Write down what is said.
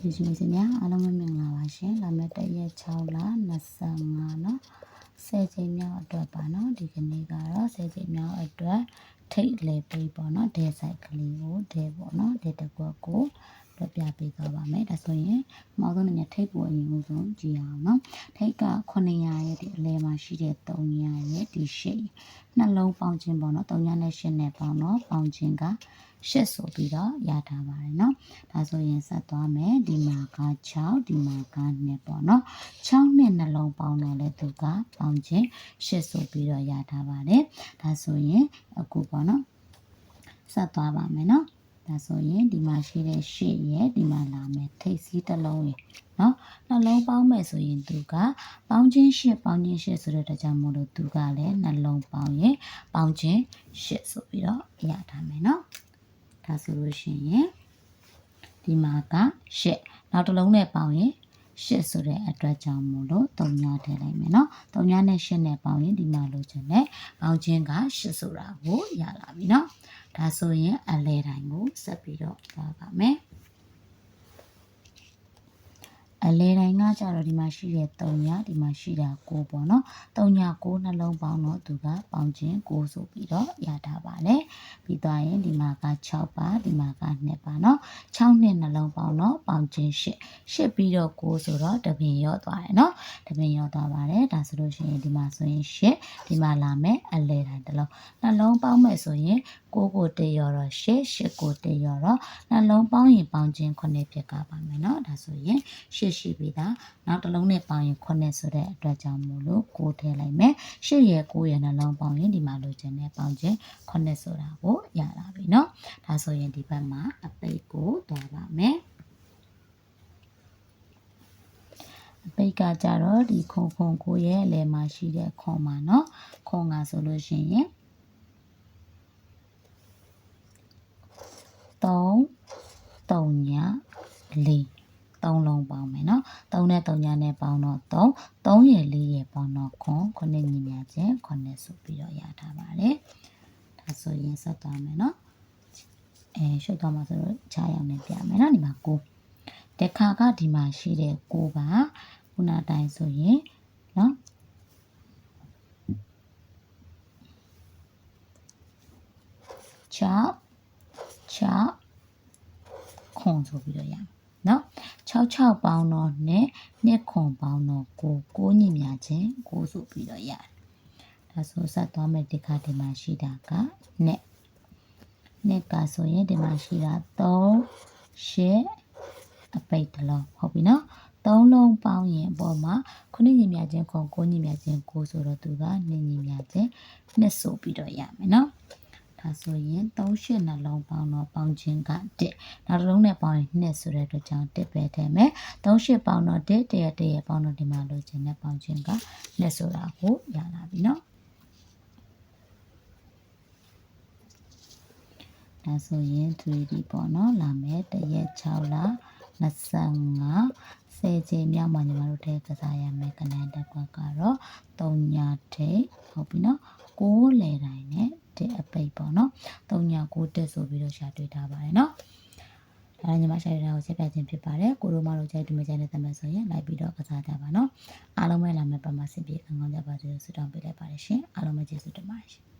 ဒီရှင်ရှင်များအားလုံးပဲမင်္ဂလာပါရှင်လာမယ့်တရက်6လ25เนาะ10ချိန်မြောက်အတွက်ပါเนาะဒီကနေ့ကတော့10ချိန်မြောက်အတွက် ထိတ်လေပေးပေါ့เนาะဒဲဆိုင်ကလေးကိုဒဲပေါ့เนาะဒဲတစ်ခွက်ကိုပြပြပေးသွားပါမယ်ဒါဆိုရင်မောင်ဆုံးနဲ့ထိတ်ကိုအရင်ဆုံးကြည့်အောင်เนาะထိတ်က900ရဲ့ဒီအလဲမှာရှိတဲ့300ရဲ့ဒီရှိနှလုံးပေါင်းခြင်းပေါ့เนาะ300နဲ့8နဲ့ပေါင်းတော့ပေါင်းခြင်းကရှစ်ဆိုပြီးတော့ရထားပါတယ်เนาะဒါဆိုရင်ဆက်သွားမယ်ဒီမှာက6ဒီမှာက2ပေါ့เนาะ6နဲ့နှလုံးပေါင်းတော့လဲသူကပေါင်းခြင်းရှစ်ဆိုပြီးတော့ရထားပါတယ်ဒါဆိုရင်အခုပေါ့ ပေါ့နော်ဆက်သွားပါမယ်နော်ဒါဆိုရင်ဒီမှာရှိတဲ့ရှေ့ရဲ့ဒီမှာလာမယ်ထိပ်စီးတစ်လုံးရဲ့နော်နှလုံးပေါင်းမယ်ဆိုရင်သူကပေါင်းချင်းရှစ်ပေါင်းချင်းရှစ်ဆိုတဲ့တကြောင်မို့လို့သူကလည်းနှလုံးပေါင်းရင်ပေါင်းချင်းရှစ်ဆိုပြီးတော့ရထားမယ်နော်ဒါဆိုလို့ရှိရင်ဒီမှာကရှစ်နောက်တစ်လုံးနဲ့ပေါင်းရင် 8ဆိုတဲ့အတွက်ကြောင့်မို့လို့3ညထည့်လိုက်မယ်နော်3ညနဲ့8နဲ့ပေါင်းရင်ဒီမှာလိုချင်တဲ့ပေါင်းခြင်းက8ဆိုတာကိုရလာပြီနော်ဒါဆိုရင်အလဲတိုင်းကိုဆက်ပြီးတော့သွားပါမယ် ကကြတော့ဒီမှာရှိတဲ့3ညဒီမှာရှိတာ9ပေါ့နော်3ည9နှလုံးပေါင်းတော့သူကပေါင်းခြင်း9ဆိုပြီးတော့ရတာပါလေပြီးသွားရင်ဒီမှာက6ပါဒီမှာက2ပါနော်6နဲ့နှလုံးပေါင်းတော့ပေါင်းခြင်း8 8ပြီးတော့9ဆိုတော့တပင်ရော့သွားတယ်နော်တပင်ရော့သွားပါတယ်ဒါဆိုလို့ရှိရင်ဒီမှာဆိုရင်8ဒီမှာလာမယ်အလဲတိုင်းတစ်လုံးနှလုံးပေါင်းမယ်ဆိုရင်9ကိုတရော်တော့8 8ကိုတရော်တော့နှလုံးပေါင်းရင်ပေါင်းခြင်း9ဖြစ်ကပါမယ်နော်ဒါဆိုရင်8ရှိပြီသားနောက်တစ်လုံးနဲ့ပေါင်းရင်9ဆိုတဲ့အတွက်ကြောင့်မို့လို့9ထည့်လိုက်မယ်8ရဲ့9ရဲ့နှလုံးပေါင်းရင်ဒီမှာလိုချင်တဲ့ပေါင်းခြင်း9ဆိုတာကိုရလာပြီနော်ဒါဆိုရင်ဒီဘက်မှာအပိတ်ကိုသွားပါမယ်အပိတ်ကကြတော့ဒီခုံခုံကိုရဲ့အလယ်မှာရှိတဲ့ခုံမှာเนาะခုံကဆိုလို့ရှိရင်3 3ည4 3ညနဲ့ပေါင်းတော့3 3ရယ်4ရယ်ပေါင်းတော့9 9ညီညာချင်း9ဆိုပြီးတော့ရထားပါတယ်။ဒါဆိုရင်ဆက်သွားမယ်နော်။အဲရှုပ်သွားမှာဆိုတော့ခြားရောင်နဲ့ပြမယ်နော်ဒီမှာ9တခါကဒီမှာရှိတဲ့9ပါခုနတိုင်းဆိုရင်နော်6 6ခွန်ဆိုပြီးတော့ရမယ်နော်။ 66ပေါင်းတော့နဲ့နှစ်ခွန်ပေါင်းတော့ကိုကိုညင်များချင်းကိုဆိုပြီးတော့ရတယ်။ဒါဆိုဆက်သွားမယ်ဒီခါဒီမှာရှိတာကနဲ့နဲ့ကဆိုရင်ဒီမှာရှိတာ3ရှစ်အပိတ်တလုံးဟုတ်ပြီနော်။သုံးလုံးပေါင်းရင်အပေါ်မှာခုနှစ်ညင်များချင်းခွန်ကိုညင်များချင်းကိုဆိုတော့သူကညင်ညင်များချင်းနှစ်ဆိုပြီးတော့ရမယ်နော် ဒါဆိုရင်38နှလုံးပေါင်းတော့ပေါင်းခြင်းက1နောက်တစ်လုံးနဲ့ပေါင်းရင်2ဆိုတဲ့အတွက်ကြောင့်1ပဲထည့်မယ်38ပေါင်းတော့1တရတရပေါင်းတော့ဒီမှာလို့ခြင်းနဲ့ပေါင်းခြင်းက2ဆိုတာကိုရလာပြီเนาะဒါဆိုရင် 3D ပေါ့နော်လာမယ်တရက်6လ25 10ချိန်မြောက်မှာညီမတို့ထဲကစားရမယ်ကနန်တက်ကွက်ကတော့3ညထိဟုတ်ပြီနော် 6လေတိုင်းနဲ့တဲ့အပိတ်ပေါ့နော်3ည6တက်ဆိုပြီးတော့ရှာတွေ့ထားပါတယ်နော်ဒါညီမရှာရတာကိုဆက်ပြခြင်းဖြစ်ပါတယ်ကိုရိုမတို့ကြိုက်ဒီမကြိုက်တဲ့တမန်ဆိုရင်လိုက်ပြီးတော့ကစားကြပါနော်အားလုံးပဲလာမယ့်ပတ်မှာစင်ပြေကောင်းကောင်းကြပါစေလို့ဆုတောင်းပေးလိုက်ပါတယ်ရှင်အားလုံးပဲကျေးဇူးတင်ပါတယ်ရှင်